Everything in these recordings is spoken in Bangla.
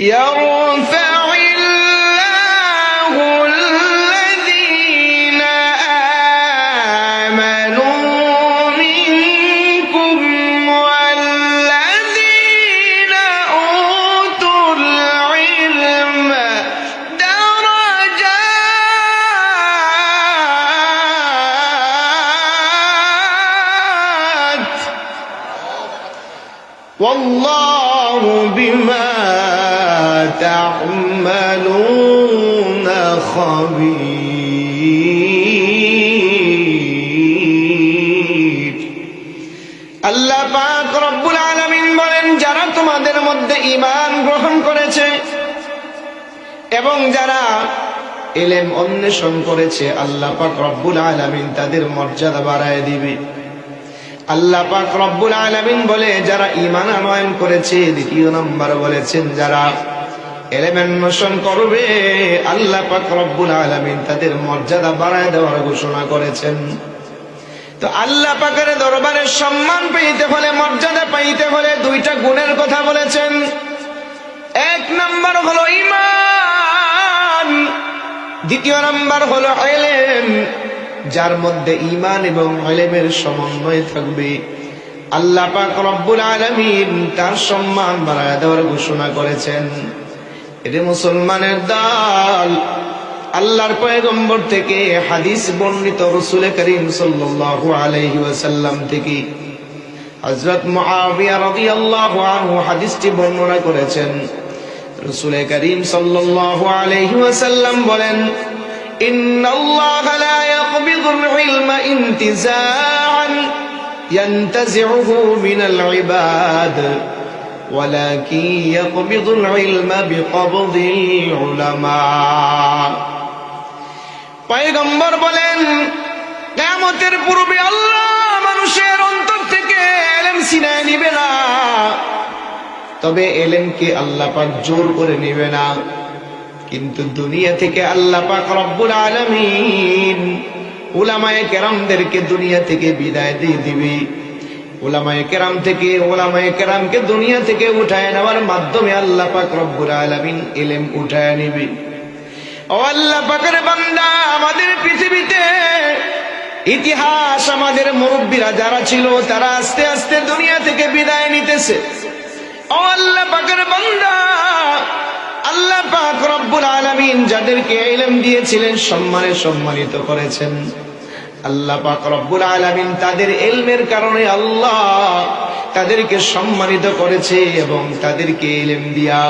يرفع تعملون خبير আল্লাহ পাক রব্বুল আলামিন বলেন যারা তোমাদের মধ্যে ঈমান গ্রহণ করেছে এবং যারা এলেম অন্বেষণ করেছে আল্লাহ পাক রব্বুল আলামিন তাদের মর্যাদা বাড়ায় দিবে আল্লাহ পাক রব্বুল আলামিন বলে যারা ঈমান আনয়ন করেছে দ্বিতীয় নম্বর বলেছেন যারা এলেম অন্বেষণ করবে। আল্লাহ পাক রব্বুল আলামিন তাদের মর্যাদা বাড়ায় দেওয়ার ঘোষণা করেছেন। তো আল্লাহ পাকের দরবারে সম্মান পেইতে হলে, মর্যাদা পাইতে হলে দুইটা গুণের কথা বলেছেন। এক নম্বর হলো ইমান দ্বিতীয় নম্বর হলো এলেম, যার মধ্যে ইমান এবং এলেমের সমন্বয় থাকবে। আল্লাহ পাক রব্বুল আলামিন তার সম্মান বাড়ায় দেওয়ার ঘোষণা করেছেন। এটা মুসলমানের দল আল্লাহর পয়গম্বর থেকে হাদিস বর্ণিত রসুল করিম সাল্লাল্লাহু আলাইহি ওয়াসাল্লাম থেকে হযরত মুআবিয়া রাদিয়াল্লাহু আনহু হাদিসটি বর্ণনা করেছেন রসুল করিম সাল্লাল্লাহু আলাইহি ওয়াসাল্লাম বলেন إن الله لا يقبض العلم انتزاعا ينتزعه من العباد ولكن يقبض العلم بقبض العلماء পয়গম্বর বলেন কেমতের পূর্বে আল্লাহ মানুষের অন্তর থেকে এলেম সিনায় নিবে না তবে এলেমকে আল্লাহ পাক জোর করে নিবে না কিন্তু দুনিয়া থেকে আল্লাহ পাক রব্বুল আলামিন উলামায়ে কেরামদেরকে দুনিয়া থেকে বিদায় দিয়ে দিবে ওলামায়ে কেরাম থেকে ওলামায়ে কেরামকে দুনিয়া থেকে উঠায় নেওয়ার মাধ্যমে আল্লাহ পাক রব্বুল আলামিন এলেম উঠায় নিবে। ও আল্লাহ পাকের বান্দা, আমাদের পৃথিবীতে ইতিহাস আমাদের মুরব্বীরা যারা ছিল, তারা আস্তে আস্তে দুনিয়া থেকে বিদায় নিতেছে। ও আল্লাহ পাকের বান্দা, আল্লাহ পাক রব্বুল আলামিন যাদেরকে ইলম দিয়েছিলেন, সম্মানে সম্মানিত করেছেন। আল্লাহ পাক রব্বুল আলামিন তাদের এলমের কারণে আল্লাহ তাদেরকে সম্মানিত করেছে এবং তাদেরকে ইলম দিয়া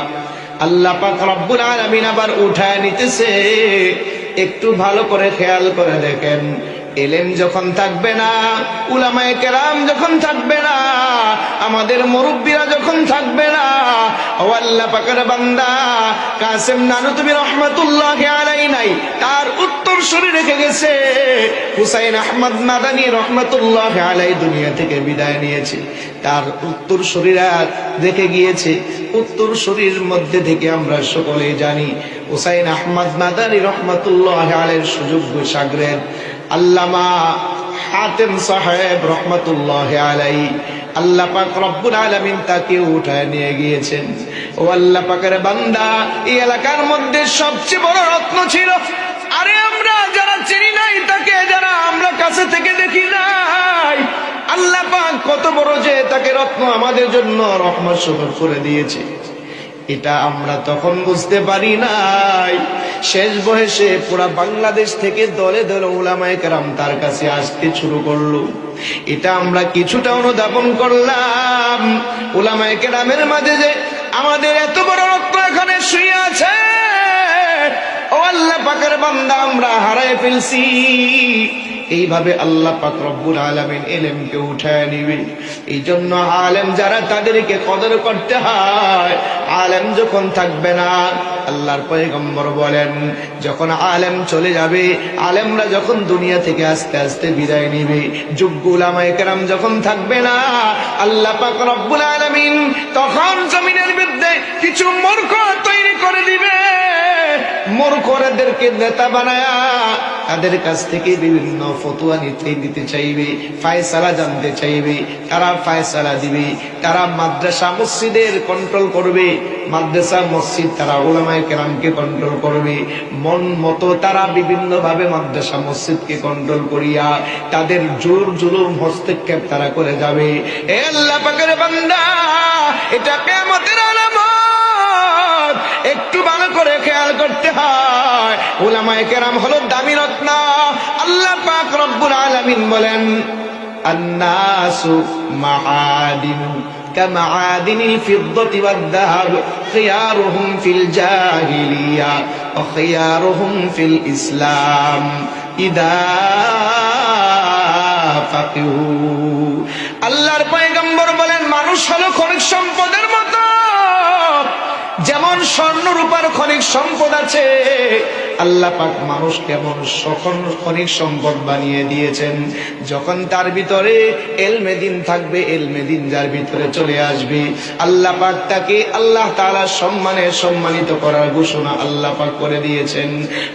আল্লাহ পাক রব্বুল আলামিন আবার উঠায় নিতেছে। একটু ভালো করে খেয়াল করে দেখেন এলেম যখন থাকবে না, উলামায়ে কেরাম যখন থাকবে না, আমাদের মুরব্বীরা যখন থাকবে না, ও আল্লাহ পাকের বান্দা কাসেম নানু তুমি রহমাতুল্লাহ আলাই নাই তার উত্তর শরীর রেখে গেছে। হুসাইন আহমদ মাদানী রহমাতুল্লাহ আলাই দুনিয়া থেকে বিদায় নিয়েছে। তার উত্তর শরীর রেখে গিয়েছে। উত্তর শরীর মধ্যে থেকে আমরা সকলে জানি, হুসাইন আহমদ মাদানী রহমাতুল্লাহ আলের সুযোগ্য সাগরের আল্লামা হাতেম সাহেব রহমতুল্লাহ আলাই। আল্লাহ রব্বুল আলামিন তাকে উঠায় নিয়ে গিয়েছেন। ও আল্লাহ বান্দা, এই এলাকার মধ্যে সবচেয়ে বড় রত্ন ছিল। আরে যারা চিনি নাই তাকে যারা আমরা কাছে থেকে দেখি নাই, আল্লাহ পাক কত বড় যে তাকে রত্ন আমাদের জন্য রহমত সুখর করে দিয়েছে। এটা আমরা তখন বুঝতে পারি নাই। শেষ বয়সে পুরা বাংলাদেশ থেকে দলে দলে উলামায়ে কেরাম তার কাছে আসতে শুরু করল। এটা আমরা কিছুটা অনুধাবন করলাম। উলামায়ে কেরামের মাঝে যে আমাদের এত বড় রত্ন এখানে শুয়ে আছে আল্লাহ পাকের বান্দা আমরা হারায় ফেলছি। এইভাবে আল্লাহ পাক রব্বুল আলামিন এলেমকে উঠায় নিবে। এই জন্য আলেম যারা তাদেরকে কদর করতে হয়, আলেম যখন থাকবে না, আল্লাহর পয়গম্বর বলেন, যখন আলেম চলে যাবে, আলেমরা যখন দুনিয়া থেকে আস্তে আস্তে বিদায় নিবে যোগ্য উলামায়ে কেরাম যখন থাকবে না, আল্লাহ পাক রব্বুল আলামিন তখন জমিনের বিরুদ্ধে কিছু মূর্খ তৈরি করে দিবে। মোরখরেদেরকে নেতা বানায়া তাদের কাছ থেকে বিভিন্ন ফতুয়া নিতে দিতে চাইবে, ফায়সালা জানতে চাইবে তারা ফায়সালা দিবে তারা মাদ্রাসা মসজিদের কন্ট্রোল করবে, মাদ্রাসা মসজিদ তারা ওলামায় কেরামকে কন্ট্রোল করবে, মন মতো তারা বিভিন্নভাবে মাদ্রাসা মসজিদকে কন্ট্রোল করিয়া তাদের জোর জুলুম, হস্তক্ষেপ তারা করে যাবে। এটা কেমতের একটু ভালো করে খেয়াল করতে হয় উলামায়ে কেরাম হলো দামি রত্ন আল্লাহ পাক রব্বুল আলামিন বলেন আন্নাসু মাআদিন كمعادن الفضة والذهب خيارهم في الجاهلية وخيارهم في الإسلام إذا فقهوا আল্লাহর পয়গম্বর বলেন মানুষ হলো খনিজ সম্পদের মতো যেমন স্বর্ণ রূপার খনিজ সম্পদ আছে, আল্লাহ পাক মানুষ কেমন সখন খনিজ সম্পদ বানিয়ে দিয়েছেন। যখন তার ভিতরে এলমেদিন থাকবে এলমেদিন যার ভিতরে চলে আসবে, আল্লাহ পাক তাকে আল্লাহ তাআলা সম্মানে সম্মানিত করার ঘোষণা আল্লাহ পাক করে দিয়েছেন।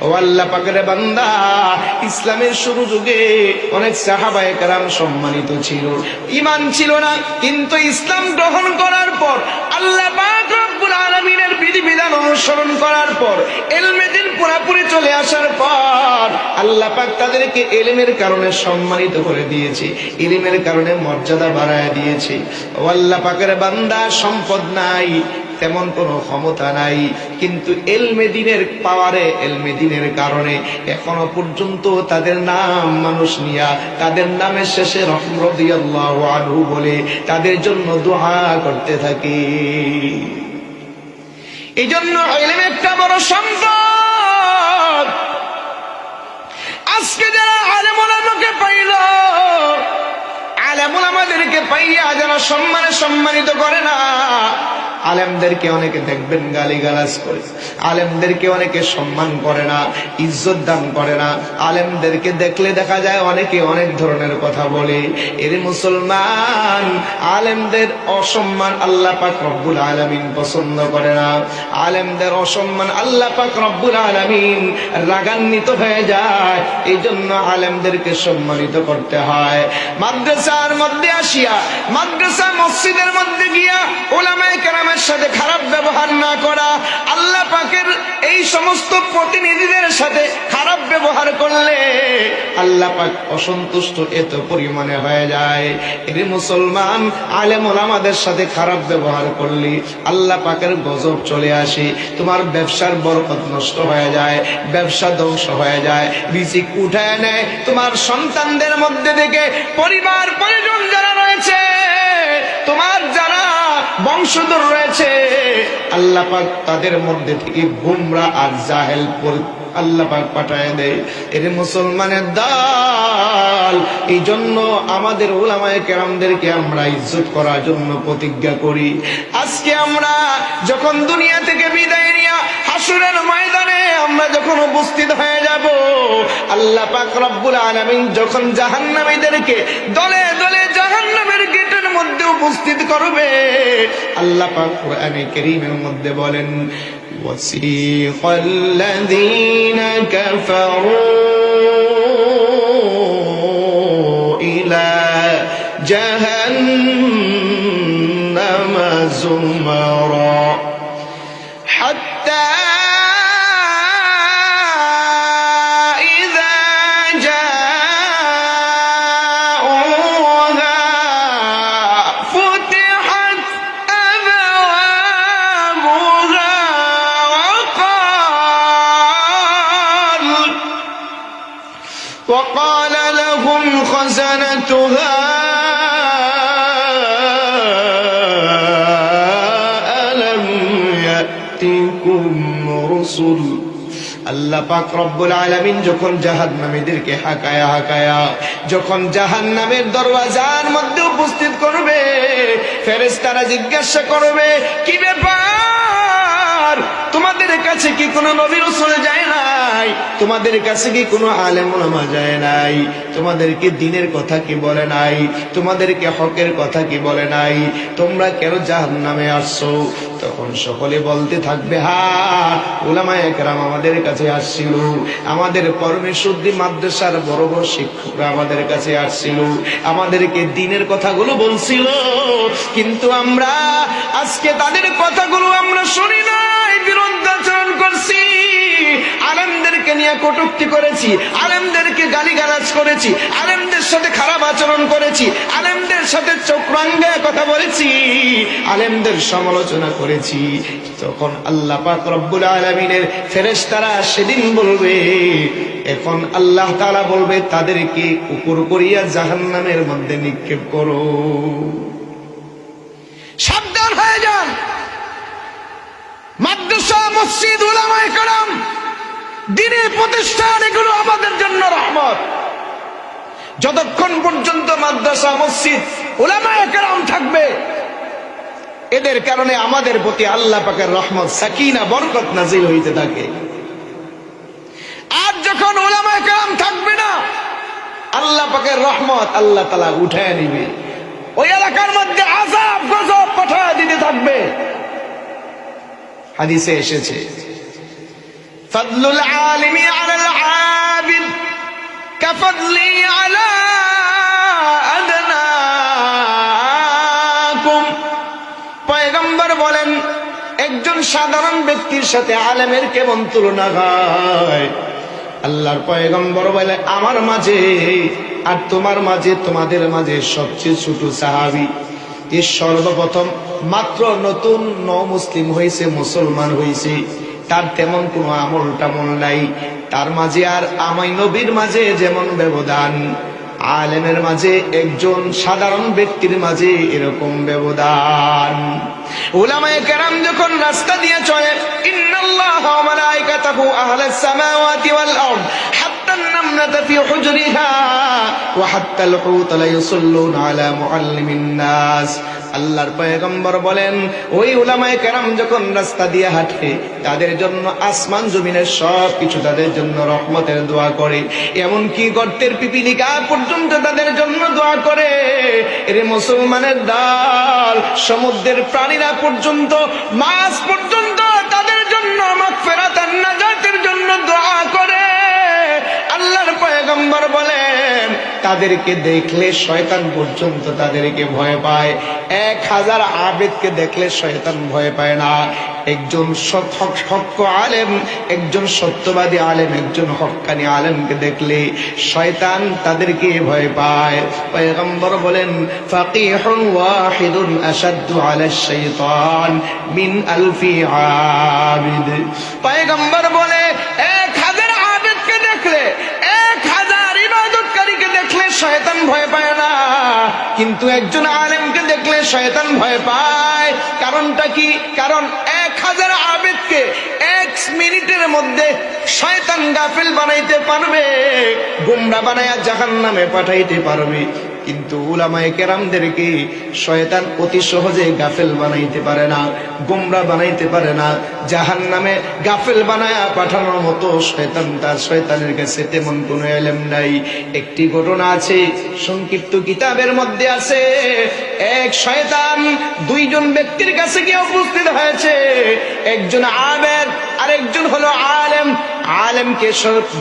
ও আল্লাহ পাকের বান্দা, ইসলামের শুরু যুগে অনেক সাহাবায়ে কেরাম সম্মানিত ছিল। ইমান ছিল না, কিন্তু ইসলাম গ্রহণ করার পর আল্লাহ পাক রব্বুল আলামিনের বিধিবিধান অনুসরণ করার পর এলমেদিন পুরাপুরি চলে আসার পর, আল্লাহ পাক তাদেরকে এলেমের কারণে সম্মানিত করে দিয়েছে ইলিমের কারণে মর্যাদা বাড়ায় দিয়েছে। ও আল্লাহ পাকের বান্দা সম্পদ নাই, তেমন কোনো ক্ষমতা নাই, কিন্তু এলমেদিনের পাওয়ারে এলমেদিনের কারণে এখনও পর্যন্ত তাদের নাম মানুষ নিয়া, তাদের নামের শেষে রহমদিয়াল্লাহ আনহু বলে তাদের জন্য দোহা করতে থাকে। এই জন্য একটা বড় সম্পদ। আজকে যারা আলেমুলামাকে পাইল আলেমুল আমাদেরকে পাইয়া যারা সম্মানে সম্মানিত করে না আলেমদেরকে অনেকে দেখবেন গালি গালাজ করে, আলেমদেরকে অনেকে সম্মান করে না, ইজ্জত দান করে না। আলেমদেরকে দেখলে দেখা যায় অনেকে অনেক ধরনের কথা বলে। এর মুসলমান আলেমদের অসম্মান আল্লাহ পাক রব্বুল আলমিন পছন্দ করে না। আলেমদের অসম্মান আল্লাহ পাক রব্বুল আলামিন রাগান্বিত হয়ে যায়। এই জন্য আলেমদেরকে সম্মানিত করতে হয়। মাদ্রাসার মধ্যে আসিয়া, মাদ্রাসা মসজিদের মধ্যে গিয়া ওলামায় ওলামায়ে কেরামের সাথে খারাপ ব্যবহার না করা, আল্লাহ পাকের এই সমস্ত প্রতিনিধিদের সাথে খারাপ ব্যবহার করলে আল্লাহ পাক অসন্তুষ্ট এত পরিমাণে হয়ে যায়। এর মুসলমান আলেম আমাদের সাথে খারাপ ব্যবহার করলে, আল্লাহ পাকের গজব চলে আসে, তোমার ব্যবসার বরকত নষ্ট হয়ে যায়, ব্যবসা ধ্বংস হয়ে যায়, রিজিক উঠায় নেয়, তোমার সন্তানদের মধ্যে থেকে পরিবার পরিজন যারা রয়েছে, তোমার যারা বংশধর রয়েছে। আল্লাহ পাক তাদের মধ্যে থেকে গুমরা আর জাহেল আল্লাহ পাক পাঠায় দেয়। এর মুসলমানের দল। এই জন্য আমাদের ওলামায়ে কেরামদেরকে আমরা ইজ্জত করার জন্য প্রতিজ্ঞা করি। আজকে আমরা যখন দুনিয়া থেকে বিদায় নিয়া হাসুরের ময়দানে আমরা যখন উপস্থিত হয়ে যাব, আল্লাহ পাক রব্বুল আলামিন যখন জাহান্নামীদেরকে দলে দলে জাহান্নামের গেটের মধ্যে উপস্থিত করবে আল্লাহ পাক কোরআনে কারীমের মধ্যে বলেন وسيق الذين كفروا إلى جهنم زمرا وقال لهم خزنتها ألم يأتكم رسل আল্লাহ পাক রব্বুল আলামিন যখন জাহান্নামীদেরকে হাকায়া হাকায়া যখন জাহান্নামের দরওয়াজার মধ্যে উপস্থিত করবে ফেরেশতারা জিজ্ঞাসা করবে কি ব্যাপার তোমাদের কাছে কি কোনো নবী রসুল যায় নাই? তোমাদের কাছে কি কোনো আলেম ওলামা যায় নাই? তোমাদেরকে দিনের কথা কি বলে নাই? তোমাদেরকে হকের কথা কি বলে নাই? তোমরা কেন জাহান নামে আসছো? তখন সকলে বলতে থাকবে, হা ওলামা একরাম আমাদের কাছে আসছিল। আমাদের পরমেশুদ্ধি মাদ্রাসার বড় বড় শিক্ষকরা আমাদের কাছে আসছিল। আমাদেরকে দিনের কথাগুলো বলছিল। কিন্তু আমরা, আজকে তাদের কথাগুলো আমরা শুনি নাই বিরুদ্ধাচরণ করছি। আলেমদেরকে নিয়ে কটুক্তি করেছি, আলেমদেরকে গালিগালাজ করেছি, আলেমদের সাথে খারাপ আচরণ করেছি, আলেমদের সাথে কথা বলেছি, আলেমদের সমালোচনা করেছি। তখন আল্লাহ পাক রব্বুল আলমিনের সেদিন বলবে, এখন আল্লাহ তাআলা বলবে, তাদেরকে কুকুর করিয়া জাহান্নামের মধ্যে নিক্ষেপ করো। সাবধান হয়ে যান। মাদ্রাসা, মসজিদ, উলামায়ে কালাম দিনের প্রতিষ্ঠান, এগুলো আমাদের জন্য রহমত। যতক্ষণ পর্যন্ত মাদ্রাসা, মসজিদ ওলামায়ে কেরাম থাকবে, এদের কারণে আমাদের প্রতি আল্লাহ পাকের রহমত সাকিনা, বরকত নাজিল হইতে থাকে। আর যখন ওলামায়ে কেরাম থাকবে না, আল্লাহ পাকের রহমত আল্লাহ তালা উঠায় নিবে। ওই এলাকার মধ্যে আজাব গজব পাঠায় দিতে থাকবে। হাদিসে এসেছে। আলা পয়গম্বর বলেন, একজন সাধারণ ব্যক্তির সাথে আলেমের কেমন তুলনা হয়? আল্লাহর পয়গম্বর বলে আমার মাঝে আর তোমার মাঝে, তোমাদের মাঝে সবচেয়ে ছোট সাহাবি এ সর্বপ্রথম মাত্র নতুন ন মুসলিম হয়েছে মুসলমান হয়েছে তার তেমন কোনো আমল টামল নাই। তার মাঝে আর আমাই নবীর মাঝে যেমন ব্যবধান, আলেমের মাঝে একজন সাধারণ ব্যক্তির মাঝে এরকম ব্যবধান। উলামায়ে কেরাম যখন রাস্তা দিয়ে চলে النملة في حجرها وحتى الحوت لا يصلون على معلم الناس আল্লাহর পয়গম্বর বলেন ওই উলামায়ে কেরাম যখন রাস্তা দিয়ে হাঁটে তাদের জন্য আসমান জমিনের সব কিছু তাদের জন্য রহমতের দোয়া করে এমনকি গর্তের পিপিলিকা পর্যন্ত তাদের জন্য দোয়া করে এর মুসলমানের দল সমুদ্রের প্রাণীরা পর্যন্ত মাছ পর্যন্ত তাদেরকে দেখলে শয়তান পর্যন্ত তাদেরকে ভয় পায়। এক হাজার আবেদকে দেখলে শয়তান ভয় পায় না। একজন হক্ক আলেম, একজন সত্যবাদী আলেম, একজন হক্কানি আলেমকে দেখলে শয়তান তাদেরকে ভয় পায়। পয়গম্বর বলেন, ফাকিহুন আশাদ্দু আলা শাইতান মিন আলফি আবিদ। পয়গম্বর বলে হাজার আবেদকে দেখলে এক হাজার ইবাদতকারীকে দেখলে শয়তান ভয় পায় না। কিন্তু একজন আলেমকে দেখলে শয়তান ভয় পায়। কারণটা কি? কারণ এক হাজার আবেদকে এক মিনিটের মধ্যে শয়তান গাফিল বানাইতে পারবে, গুমরা বানায়া জাহান নামে পাঠাইতে পারবে। কিন্তু উলামায়ে কেরামদেরকে শয়তান অতি সহজে গাফেল বানাইতে পারে না, গোমরা বানাইতে পারে না। জাহান নামে গাফেল বানায়া পাঠানোর মতো শয়তান তার শয়তানের কাছে তেমন কোনো এলেম নাই। একটি ঘটনা আছে, সংক্ষিপ্ত কিতাবের মধ্যে আছে। এক শয়তান দুইজন ব্যক্তির কাছে গিয়ে উপস্থিত হয়েছে। একজন আবেদ আর একজন হলো আলেম। আলেমকে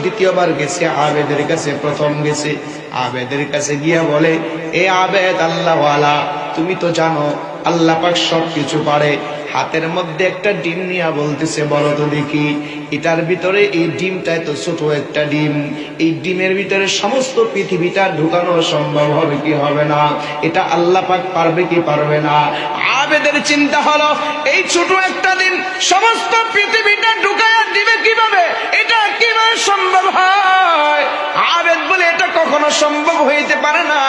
দ্বিতীয়বার গেছে, আবেদের কাছে, প্রথম গেছে। আবেদের কাছে গিয়া বলে, এ আবেদ আল্লাহওয়ালা, তুমি তো জানো, আল্লাহ পাক সব কিছু পারে। হাতের মধ্যে একটা ডিম নিয়ে বলতেছে, বলো তো দেখি, এটার ভিতরে এই ডিমটা এত ছোট একটা ডিম। এই ডিমের ভিতরে সমস্ত পৃথিবীটা ঢুকানো সম্ভব হবে কি হবে না? এটা আল্লাহ পাক পারবে কি পারবে না? আবেদের চিন্তা হলো, এই ছোট একটা দিন সমস্ত পৃথিবীটা ঢুকায়া দিবে কীভাবে? এটা কীভাবে সম্ভব হয়? আবেদ বলে এটা কখনো সম্ভব হইতে পারে না।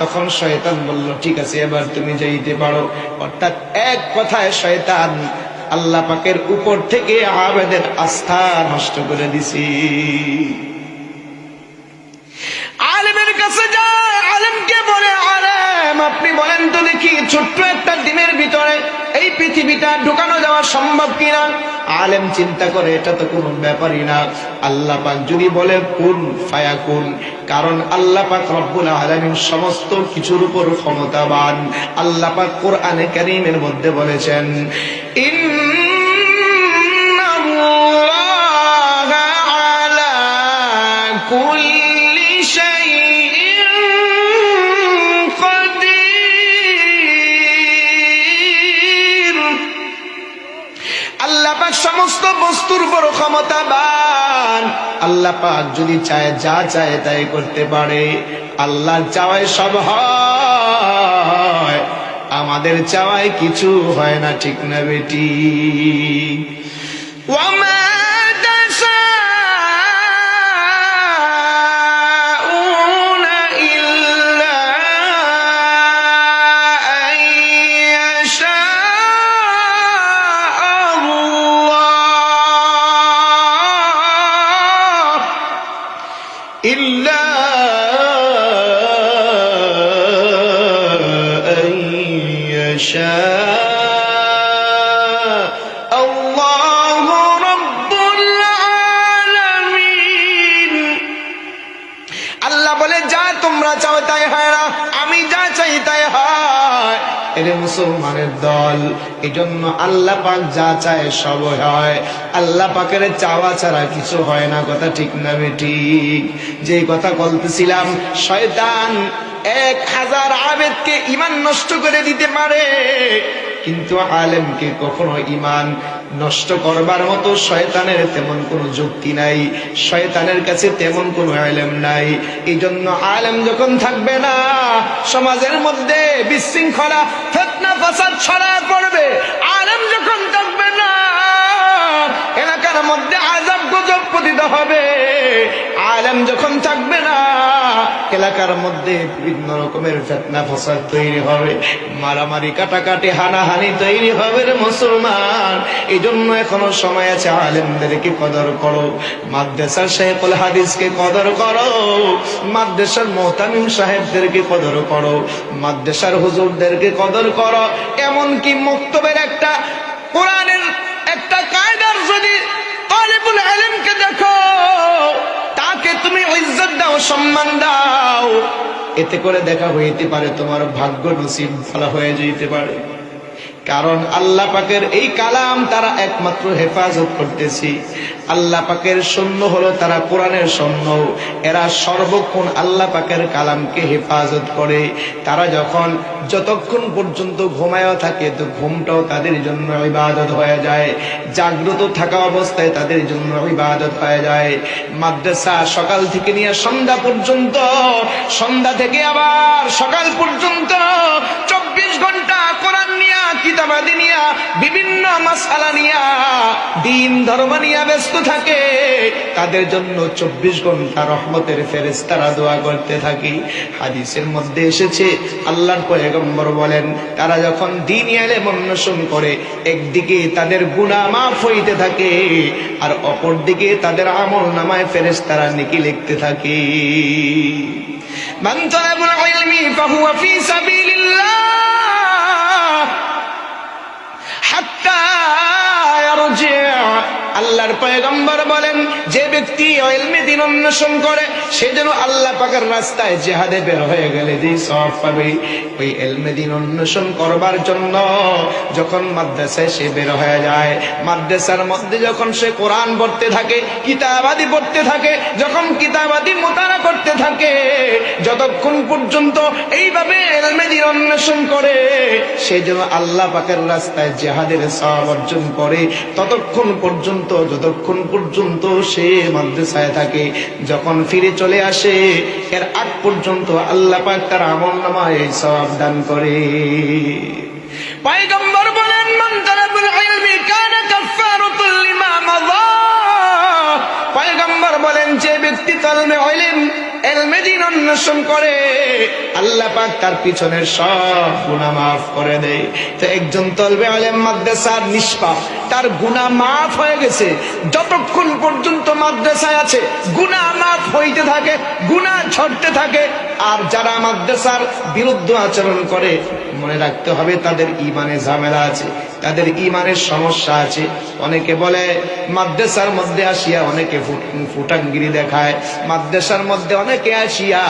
তখন শয়তান বলল, ঠিক আছে, এবার তুমি যাইতে পারো। অর্থাৎ এক কথায় শয়তান আল্লাহ পাকের উপর থেকে আবেদের আস্থা নষ্ট করে দিছি। আলেমের কাছে যায়, আলেমকে বলে, আলেম, আপনি বলেন তো দেখি ছোট্ট একটা ডিমের ভিতরে এই পৃথিবীটা ঢুকানো যাওয়া সম্ভব কিনা? আলেম চিন্তা করে, এটা তো কোনো ব্যাপারই না। আল্লাহ পাক যদি বলে, কোন ফায়া কোন কারণ আল্লাহ পাক রব্বুল আলামিন সমস্ত কিছুর উপর ক্ষমতাবান। আল্লাহ পাক কোরআনে কারীমের মধ্যে বলেছেন ইন্নাল্লাহা সমস্ত বস্তুর বড় ক্ষমতাবান। আল্লাহ পাক যদি চায়, যা চায় তাই করতে পারে। আল্লাহর চাওয়ায় সব হয়। আমাদের চাওয়ায় কিছু হয় না, ঠিক না বেটি? এরে মুসলমানের দল। এজন্য আল্লাহ পাক যা চায় সব হয়। আল্লাহ পাকের চাওয়া ছাড়া কিছু হয় না, কথা ঠিক না ঠিক। যে কথা বলতেছিলাম, শয়তান এক হাজার আবেদকে ইমান নষ্ট করে দিতে পারে। কিন্তু আলেমকে কখনো ইমান নষ্ট করবার মতো শয়তানের তেমন কোনো যুক্তি নাই। শয়তানের কাছে তেমন কোনো আলেম নাই। এই জন্য আলেম যখন থাকবে না, সমাজের মধ্যে বিশৃঙ্খলা, ফেতনা, ফাসাদ ছড়া পড়বে। আলেম যখন থাকবে এলাকার মধ্যে আজাব গজব পতিত হবে। আলেম যখন থাকবে না, এলাকার মধ্যে বিভিন্ন রকমের ফেতনা ফসাদ তৈরি হবে, মারামারি কাটাকাটি, হানাহানি তৈরি হবে মুসলমান। এই জন্য এখনও সময় আছে, আলেমদেরকে কদর করো, মাদ্রাসার শেখুল হাদিসকে কদর করো, মাদ্রাসার মোহতামিম সাহেবদেরকে কদর করো, মাদ্রাসার হুজুরদেরকে কদর করো। এমনকি মক্তবের একটা, কোরআনের একটা কায়দার যদি তালিবুল আলেমকে দেখো। তাকে তুমি ইজ্জত দাও, সম্মান দাও। এতে করে দেখা হইতে পারে তোমার ভাগ্য নসিব ফলা হয়ে যেতে পারে। কারণ আল্লাহ পাকের এই কালাম তারা একমাত্র হেফাজত করতেছি। আল্লাহ পাকের সৈন্য হলো তারা কোরআনের সৈন্য। এরা সর্বক্ষণ আল্লাহ পাকের কালামকে হেফাজত করে। তারা যখন যতক্ষণ পর্যন্ত ঘুমায় থাকে, তো ঘুমটাও তাদের জন্য ইবাদত হয়ে যায়। জাগ্রত থাকা অবস্থায় তাদের জন্য ইবাদত হয়ে যায়। মাদ্রাসা সকাল থেকে নিয়ে সন্ধ্যা পর্যন্ত, সন্ধ্যা থেকে আবার সকাল পর্যন্ত চব্বিশ ঘণ্টা কোরআন নিয়া, কিতাবাদি নিয়া, বিভিন্ন মাসালা নিয়া, দিন ধর্ম নিয়া ব্যস্ত থাকে। তাদের জন্য চব্বিশ ঘণ্টা রহমতের ফেরেস তারা দোয়া করতে থাকি। হাদিসের মধ্যে এসেছে, আল্লাহর পয়গম্বর বলেন, তারা যখন দিন এলে অন্বেষণ করে, একদিকে তাদের গুণা মাফ হইতে থাকে, আর অপর দিকে তাদের আমল নামায় ফেরেস তারা নিকি লিখতে থাকে। من طلب العلم فهو في سبيل الله حتى يرجع আল্লাহর পয়গম্বর বলেন, যে ব্যক্তি ইলমে দিন অন্বেষণ করে, সে যেন আল্লাহ পাকের রাস্তায় জেহাদে বের হয়ে গেলে যে সব পাবে। ওই এলমে দিন অন্বেষণ করবার জন্য যখন মাদ্রাসায় সে বের হয়ে যায়, মাদ্রাসার মধ্যে যখন সে কোরআন পড়তে থাকে, কিতাবাদি পড়তে থাকে, যখন কিতাবাদি মোতারা করতে থাকে, যতক্ষণ পর্যন্ত এইভাবে এলমে দিন অন্বেষণ করে, সে যেন আল্লাহ পাকের রাস্তায় জেহাদের সব অর্জন করে, ততক্ষণ পর্যন্ত যতক্ষণ পর্যন্ত সে মাদ্রাসায় থাকে, যখন ফিরে চলে আসে, এর আগ পর্যন্ত আল্লাহ পাক তার আমল নামায় সব দান করে। পয়গম্বর বলেন, মান তালাবুল ইলমি কানা কাফফারাতুল লিমা মাযা পয়গম্বর বলেন, যে ব্যক্তি তালবে ইলম এলমে অন্বেষণ করে। আল্লাহ পাক তার পিছনের সব গুণা মাফ করে দেয়। তো একজন তলবে আলেম মাদ্রাসার নিষ্পাপ, তার গুণা মাফ হয়ে গেছে। যতক্ষণ পর্যন্ত মাদ্রাসায় আছে গুনা মাফ হইতে থাকে গুনা ছড়তে থাকে। আর যারা মাদ্রাসার বিরুদ্ধ আচরণ করে মনে রাখতে হবে, তাদের ইমানে ঝামেলা আছে, তাদের ইমানের সমস্যা আছে। অনেকে বলে, মাদ্রাসার মধ্যে আসিয়া অনেকে ফুটাঙ্গিরি দেখায়, মাদ্রাসার মধ্যে অনেকে আসিয়া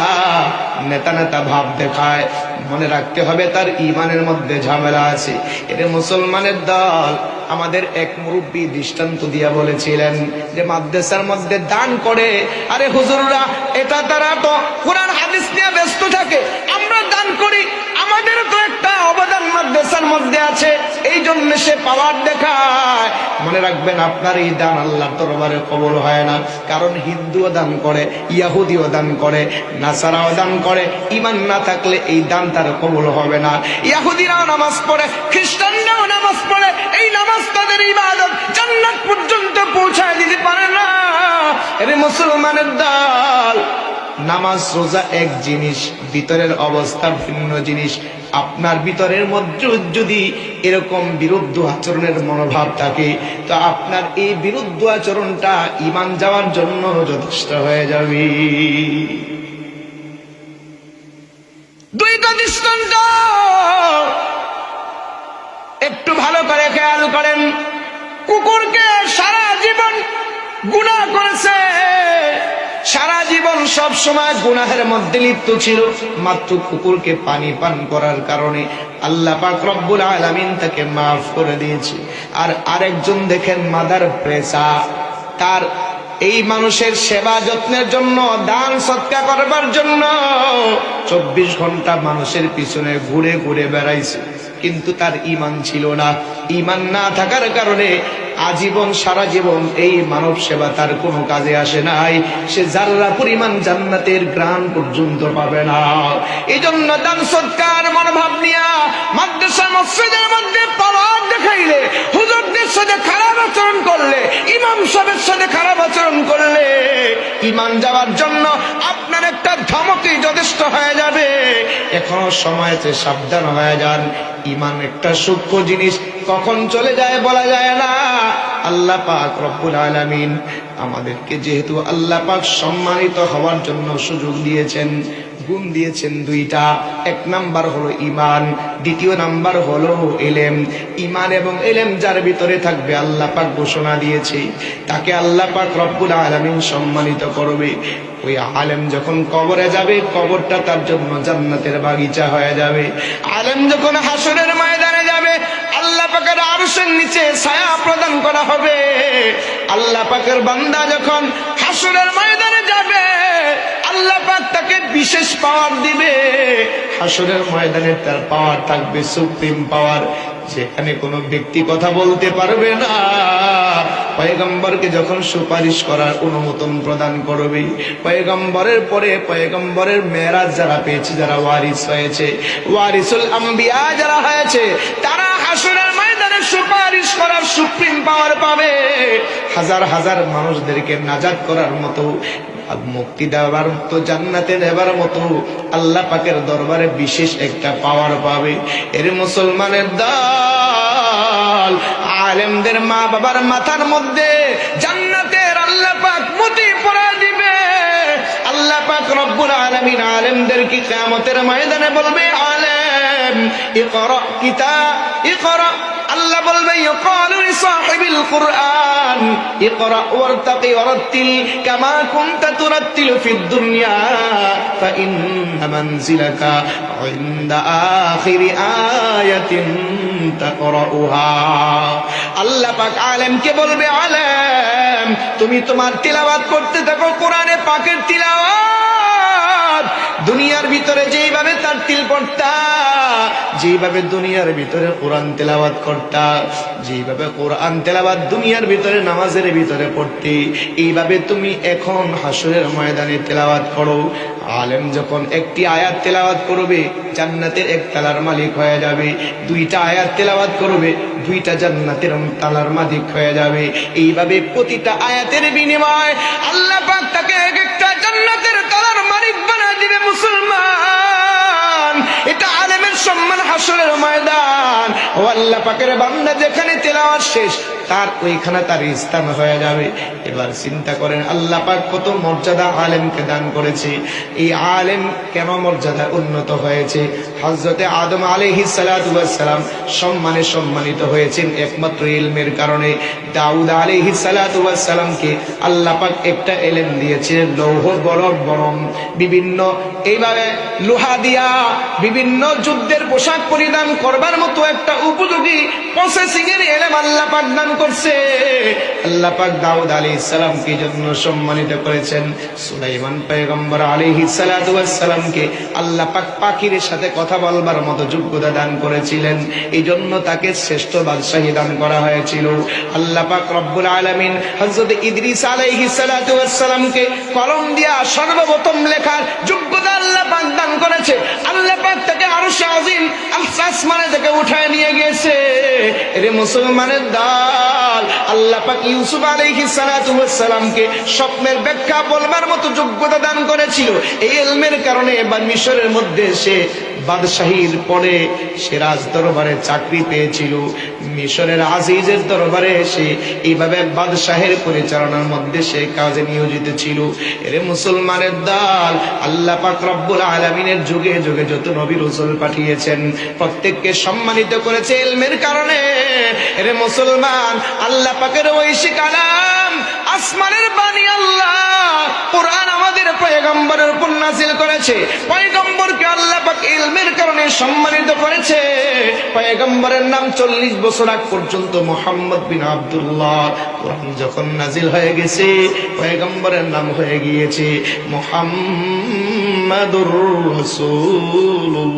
নেতা নেতা ভাব দেখায়। মনে রাখতে হবে, তার ইমানের মধ্যে ঝামেলা আছে। এটা মুসলমানের দল, আমাদের এক মুরব্বী দৃষ্টান্ত দিয়া বলেছিলেন যে, মাদ্রাসার মধ্যে দান করে, আরে হুজুররা, এটা তারা তো কোরআন হাদিস নিয়ে ব্যস্ত থাকে, আমরা দান করি আমাদের তো অবদান মাদ্রাসার মধ্যে আছে এই জন্য সে পাওয়ার দেখায়। মনে রাখবেন, আপনার এই দান আল্লাহর দরবারে কবল হয় না। কারণ হিন্দুও দান করে, ইয়াহুদিও দান করে, নাসারাও দান করে। ইমান না থাকলে এই দান তার কবল হবে না। ইয়াহুদিরাও নামাজ পড়ে, খ্রিস্টানরাও নামাজ পড়ে, এই নামাজ তাদের ইবাদত। জান্নাত পর্যন্ত পৌঁছায় দিতে পারে না। এরে মুসলমানের দল। নামাজ, রোজা এক জিনিস, ভিতরের অবস্থা ভিন্ন জিনিস। আপনার ভিতরের মধ্যে যদি এরকম বিরুদ্ধ আচরণের মনোভাব থাকে, তো আপনার এই বিরুদ্ধ আচরণটা ইমান যাওয়ার জন্য যথেষ্ট হয়ে যাবে। দুইটা দৃষ্টান্ত। একটু ভালো করে খেয়াল করেন। কুকুরকে সারা জীবন গুণা করেছে। সারা জীবন সব সময় গুনাহের মধ্যে লিপ্ত ছিল। মাত্র কুকুরকে পানি পান করার কারণে আল্লাহ পাক রব্বুল আলামিন তাকে মাফ করে দিয়েছে। আর আরেকজন দেখেন মাদার প্রেসা তার এই মানুষের সেবা যত্নের জন্য, দান সৎকা করবার জন্য চব্বিশ ঘণ্টা মানুষের পিছনে ঘুরে ঘুরে বেড়াইছে। কিন্তু তার ইমান ছিল না। ইমান না থাকার কারণে আজীবন সারা জীবন এই মানব সেবা তার কোনো কাজে আসে নাই। সে যার্রা পরিমাণ জান্নাতের গ্রাম পর্যন্ত পাবে না। এই জন্য দান সৎকার মনোভাব নিয়া মাদ্রাসা মসজিদের মধ্যে পাওয়ার দেখাইলে, হুজুরদের সাথে খারাপ আচরণ করলে, ইমাম সাহেবের সাথে খারাপ আচরণ করলে ইমান যাওয়ার জন্য আপনার একটা ধমকই যথেষ্ট হয়ে যাবে। এখনও সময়তে সাবধান হয়ে যান। ইমান একটা সূক্ষ্ম জিনিস। কখন চলে যায় বলা যায় না। আল্লাহ পাক রব্বুল আলামিন আমাদেরকে যেহেতু আল্লাহ পাক সম্মানিত হওয়ার জন্য সুযোগ দিয়েছেন গুণ দিয়েছেন দুইটা। এক নাম্বার হলো ইমান দ্বিতীয় নাম্বার হলো এলেম। ইমান এবং এলেম যার ভিতরে থাকবে আল্লাহ পাক ঘোষণা দিয়েছে। তাকে আল্লাহ পাক রব্বুল আলামিন সম্মানিত করবে। ওই আলেম যখন কবরে যাবে, কবরটা তার জন্য জান্নাতের বাগিচা হয়ে যাবে। আলেম যখন হাসনের ময়দানে যাবে, আল্লাহ পাকের নিচে ছায়া প্রদান করা হবে। আল্লাহ পাকের বান্দা যখন হাসনের ময়দানে যাবে আল্লাহ তাকে বিশেষ পাওয়ার দিবে। হাসরের ময়দানে তার পাওয়ার থাকবে সুপ্রিম পাওয়ার যেখানে কোনো ব্যক্তি কথা বলতে পারবে না। পয়গম্বরকে যখন সুপারিশ করার অনুমোদন প্রদান করবে, পয়গম্বরের পরে পয়গম্বরের মেয়েরাজ যারা পেয়েছে, যারা ওয়ারিস হয়েছে, ওয়ারিসুল আম্বিয়া যারা হয়েছে, তারা হাসুরের ময়দানে সুপারিশ করার সুপ্রিম পাওয়ার পাবে। হাজার হাজার মানুষদেরকে নাজাদ করার মতো মুক্তি দেওয়ার মতো, জান্নাতে দেবার মতো, আল্লাহ পাকের দরবারে বিশেষ একটা পাওয়ার পাবে। এর মুসলমানের দল, আলেমদের মা বাবার মাথার মধ্যে জান্নাতের আল্লাহ পাক মতি পড়া দিবে। আল্লাহ পাক রব্বুল আলমিন আলেমদের কি কিয়ামতের ময়দানে বলবে, আলেম, ইকরা কিতাব ইকরা আল্লাহ বলবে ইকালু লিসাহিবিল কুরআন, ইকরা ওয়ারতাকি ওয়ারাত্তিল কামা কুনতা তুরাত্তিল ফিদ দুনিয়া ফাইন্না মানজিলাকা ইনদা আখিরি আয়াতিন তাকরাউহা. আল্লাহ পাক আলেমকে বলবে, আলেম, তুমি তোমার তিলাওয়াত করতে থাকো, কোরআনে পাকের তিলাওয়াত দুনিয়ার ভিতরে যেইভাবে তার তিল পড়তা যেইভাবে দুনিয়ার ভিতরে কোরআন তেলাবাদ করতা, যেইভাবে কোরআন তেলাবাদ দুনিয়ার ভিতরে নামাজের ভিতরে পড়তে, এইভাবে তুমি এখন হাসরের ময়দানে তেলাবাদ করো। আলেম যখন একটি আয়াত তেলাবাদ করবে, জান্নাতের এক তালার মালিক হয়ে যাবে। দুইটা আয়াত তেলাবাদ করবে, দুইটা জান্নাতের তালার মালিক হয়ে যাবে। এইভাবে প্রতিটা আয়াতের বিনিময় আল্লাহ তাকে এক একটা জান্নাতের তালার মালিক বানায় দিবে মুসলমান। এটা আলেমের সম্মান হাসনের ময়দান। ও আল্লাহ পাকের বান্দা যেখানে তেলাওয়াত শেষ তার ওইখানে তার স্থান হয়ে যাবে। এবার চিন্তা করেন, আল্লাহ পাক কত মর্যাদা আলেমকে দান করেছে। এই আলেম কেন মর্যাদা উন্নত হয়েছে? হজরতে আদম আলহি সম্মানে সম্মানিত হয়েছেন একমাত্র ইলমের কারণে। দাউদ আলহি সালামকে আল্লাহ পাক একটা এলেম দিয়েছিলেন, লৌহ বরফ বরম বিভিন্ন এইভাবে লোহা দিয়া বিভিন্ন যুদ্ধের পোশাক পরিধান করবার মতো একটা উপযোগী প্রসেসিং এর এলেম আল্লাহ পাক দান করছে। আল্লাহ পাক দাউদ আলী ইসলামকে জন্য সম্মানিত করেছেন। সুলাইমান পয়গম্বর আলাইহি সালামকে আল্লাহ পাক পাখির সাথে কথা বলবার মতো যোগ্যতা দান করেছিলেন। এই জন্য তাকে শ্রেষ্ঠ বাদশাহী দান করা হয়েছিল। আল্লাহ পাক রব্বুল আলামিন হযরত ইদ্রিস আলাইহি সালামকে কলম দিয়া সর্বপ্রথম লেখার যোগ্যতা আল্লাহ পাক দান করেছে। আল্লাহ পাক তাকে আরও আজিম আসমানে থেকে উঠায় নিয়ে গেছে এরে মুসলমানের দল আল্লাহ পাক ইউসুফ আলাইহিস সালাতু ওয়াস সালামকে স্বপ্নের ব্যাখ্যা বলবার মতো যোগ্যতা দান করেছিল। এই এলমের কারণে এবার মিশরের মধ্যে সে বাদশাহীর পরে সে রাজ দরবারে চাকরি পেয়েছিল। মিশরের আজিজের দরবারে এসে এইভাবে বাদশাহের পরিচালনার মধ্যে সে কাজে নিয়োজিত ছিল। এরে মুসলমানের দল, আল্লাহ পাক রব্বুল আলমিনের যুগে যুগে যত নবী রসুল পাঠিয়েছেন, প্রত্যেককে সম্মানিত করেছে এলমের কারণে। এরে মুসলমান আল্লাহ পাকের ঐশী কালাম, আসমানের বাণী আল্লাহ, কোরআন আমাদের পয়গম্বরের উপর নাজিল করেছে। পয়গম্বরকে আল্লাহ পাক ইলমের কারণে সম্মানিত করেছে। পয়গম্বরের নাম চল্লিশ বছর আগ পর্যন্ত মোহাম্মদ বিন আবদুল্লাহ। কোরআন যখন নাজিল হয়ে গেছে, পয়গম্বরের নাম হয়ে গিয়েছে মোহাম্মদুর রসুল্লাহ